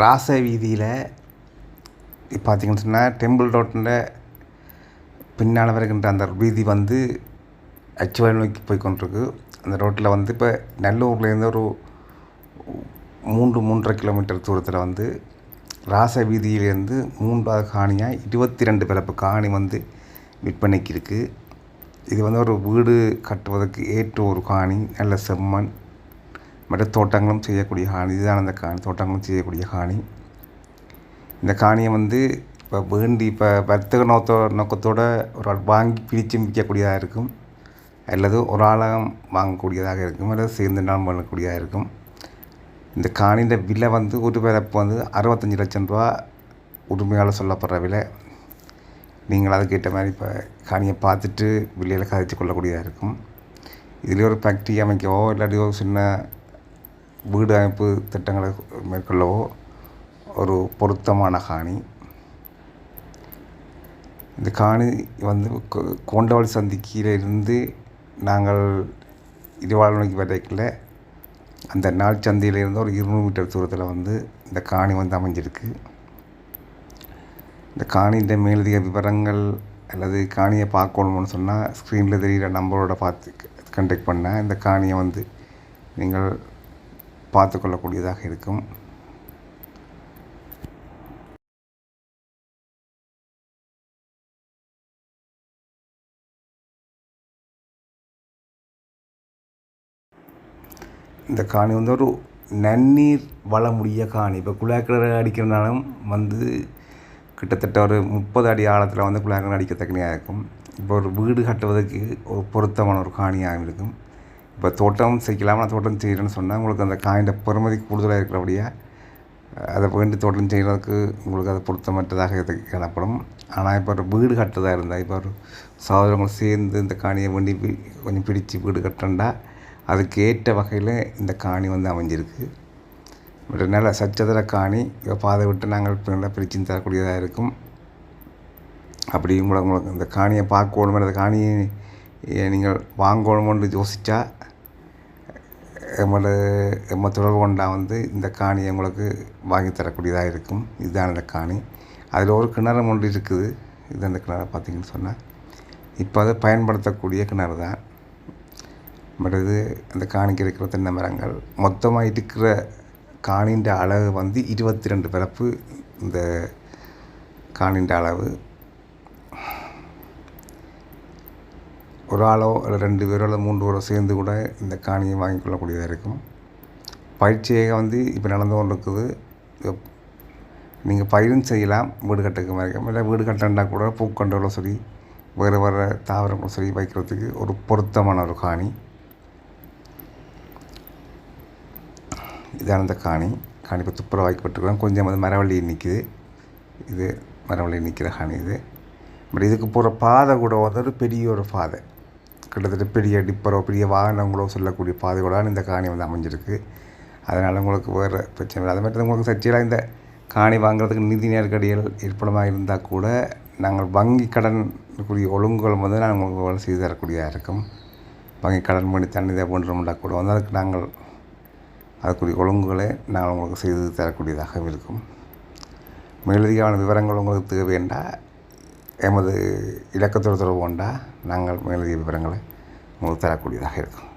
ராச வீதியில் பார்த்தீங்கன்னு சொன்னால் டெம்பிள் ரோட்டில் பின்னால் வருகின்ற அந்த வீதி வந்து அச்சுவாய் நோக்கி போய் கொண்டிருக்கு. அந்த ரோட்டில் வந்து இப்போ நல்லூர்லேருந்து ஒரு மூன்று மூன்றரை கிலோமீட்டர் தூரத்தில் வந்து ராச வீதியிலேருந்து மூன்றாவது காணியாக இருபத்தி ரெண்டு பிறப்பு காணி வந்து விற்பனைக்கு இருக்குது இது வந்து ஒரு வீடு கட்டுவதற்கு ஏற்ற ஒரு காணி நல்ல செம்மண் மற்ற தோட்டங்களும் செய்யக்கூடிய காணி இதுதான் அந்த காணி தோட்டங்களும் செய்யக்கூடிய காணி. இந்த காணியை வந்து இப்போ வேண்டி இப்போ வர்த்தக நோக்கத்தோ நோக்கத்தோடு ஒரு ஆள் வாங்கி பிரித்து விற்கக்கூடியதாக இருக்கும். அல்லது ஒரு ஆளாக வாங்கக்கூடியதாக இருக்கும். அல்லது சேர்ந்து நாம் பண்ணக்கூடியதாக இருக்கும். இந்த காணியின் விலை வந்து ஒரு பிறப்பு வந்து அறுபத்தஞ்சி லட்சம் ரூபா உரிமையால் சொல்லப்படுற விலை. நீங்கள் அதுக்கேற்ற மாதிரி இப்போ காணியை பார்த்துட்டு விலையில் கதைச்சு கொள்ளக்கூடியதாக இருக்கும். இதில் ஒரு ஃபேக்ட்ரி அமைக்கவோ இல்லாட்டி ஒரு சின்ன வீடு அமைப்பு திட்டங்களை மேற்கொள்ளவோ ஒரு பொருத்தமான காணி. இந்த காணி வந்து கொ- கோண்டவாளி சந்திக்கில இருந்து நாங்கள் இருவாள் நோக்கி வரைக்கல அந்த நாள் சந்தையிலிருந்து ஒரு இருநூறு மீட்டர் தூரத்தில் வந்து இந்த காணி வந்து அமைஞ்சிருக்கு. இந்த காணியின் மேலதிக விவரங்கள் அல்லது காணியை பார்க்கணும்னு சொன்னால் ஸ்க்ரீனில் தெரிகிற நம்பரோட பார்த்து கண்டெக்ட் பண்ணால் இந்த காணியை வந்து நீங்கள் பார்த்து கொள்ளக்கூடியதாக இருக்கும். இந்த காணி வந்து ஒரு நன்னீர் வளமுடிய காணி. இப்போ குழாய்க்கிணறு அடிக்கிறனாலும் வந்து கிட்டத்தட்ட ஒரு முப்பது அடி ஆழத்தில் வந்து குழாய்க்கிணறு அடிக்கத்தக்கனையாக இருக்கும். இப்போ ஒரு வீடு கட்டுவதற்கு ஒரு பொருத்தமான ஒரு காணியாக இருக்கும். இப்போ தோட்டம் செய்யலாம் நான் தோட்டம் செய்கிறேன்னு சொன்னால் உங்களுக்கு அந்த காயின் பெருமதி கூடுதலாக இருக்கிறபடியாக அதை வேண்டி தோட்டம் செய்கிறதுக்கு உங்களுக்கு அது பொருத்தமற்றதாக இது காணப்படும். ஆனால் இப்போ ஒரு வீடு கட்டுறதாக இருந்தால் இப்போ ஒரு சகோதரங்கள் சேர்ந்து இந்த காணியை வேண்டி கொஞ்சம் பிடிச்சு வீடு கட்டுறா அதுக்கு ஏற்ற வகையில் இந்த காணி வந்து அமைஞ்சிருக்கு. ஒரு நல்ல சச்சதர காணி இப்போ பாதை விட்டு நாங்கள் நல்லா பிரித்து தரக்கூடியதாக இருக்கும். அப்படி உங்களுக்கு உங்களுக்கு இந்த காணியை பார்க்கணுமே அந்த காணியை நீங்கள் வாங்கணும்னு யோசித்தா எம்மளை எம்ம தொடர்பு கொண்டா வந்து இந்த காணியை உங்களுக்கு வாங்கி தரக்கூடியதாக இருக்கும். இதுதான் இந்த காணி. அதில் ஒரு கிணறு ஒன்று இருக்குது. இது அந்த கிணறு பார்த்திங்கன்னு சொன்னால் இப்போ அதை பயன்படுத்தக்கூடிய கிணறு தான். பட் இது அந்த காணிக்கு இருக்கிற தென்னை மரங்கள் மொத்தமாக இருக்கிற காணின்ற அளவு வந்து இருபத்தி ரெண்டு பிறப்பு இந்த காணின்ற அளவு. ஒரு ஆளோ இல்லை ரெண்டு பேரோ இல்லை மூன்று பேரோ சேர்ந்து கூட இந்த காணியை வாங்கி கொள்ளக்கூடியதாக இருக்கும். பயிற்சியாக வந்து இப்போ நடந்து கொண்டு இருக்குது நீங்கள் பயிரும் செய்யலாம் வீடு கட்டுக்கு மாதிரி இல்லை வீடு கட்டண்டா கூட பூக்கண்டோட சரி வேறு வேறு தாவரங்களும் சரி வைக்கிறதுக்கு ஒரு பொருத்தமான ஒரு காணி. இதான இந்த காணி. காணி இப்போ துப்புரவு வாய்க்கப்பட்டுருக்கோம் கொஞ்சம் வந்து மரவள்ளி நிற்கிது இது மரவள்ளி நிற்கிற காணி இது. பட் இதுக்கு போகிற பாதை கூட வந்து ஒரு பெரிய ஒரு பாதை. கிட்டத்தட்ட பெரிய டிப்பரோ பெரிய வாகனங்களோ சொல்லக்கூடிய பாதை இந்த காணி வந்து அமைஞ்சிருக்கு. அதனால் உங்களுக்கு வேறு பிரச்சனை இல்லை. அது மாதிரி உங்களுக்கு சர்ச்சையில் இந்த காணி வாங்குறதுக்கு நிதி நெருக்கடிகள் ஏற்படமாக இருந்தால் கூட நாங்கள் வங்கி கடனுக்குரிய ஒழுங்குகள் வந்து நாங்கள் உங்களுக்கு செய்து தரக்கூடியதாக இருக்கும். வங்கி கடன் பண்ணி தண்ணி இதை பண்ணுறோம்னா கூட வந்து அதுக்கு நாங்கள் அதுக்குரிய ஒழுங்குகளை நாங்கள் உங்களுக்கு செய்து தரக்கூடியதாக இருக்கும். மேலதிகமான விவரங்கள் உங்களுக்கு தேவையண்டா எமது இலக்கத்தோடு தொடர்பு கொண்டால் நாங்கள் மேலதிக விவரங்களை உங்களுக்கு தரக்கூடியதாக இருக்கும்.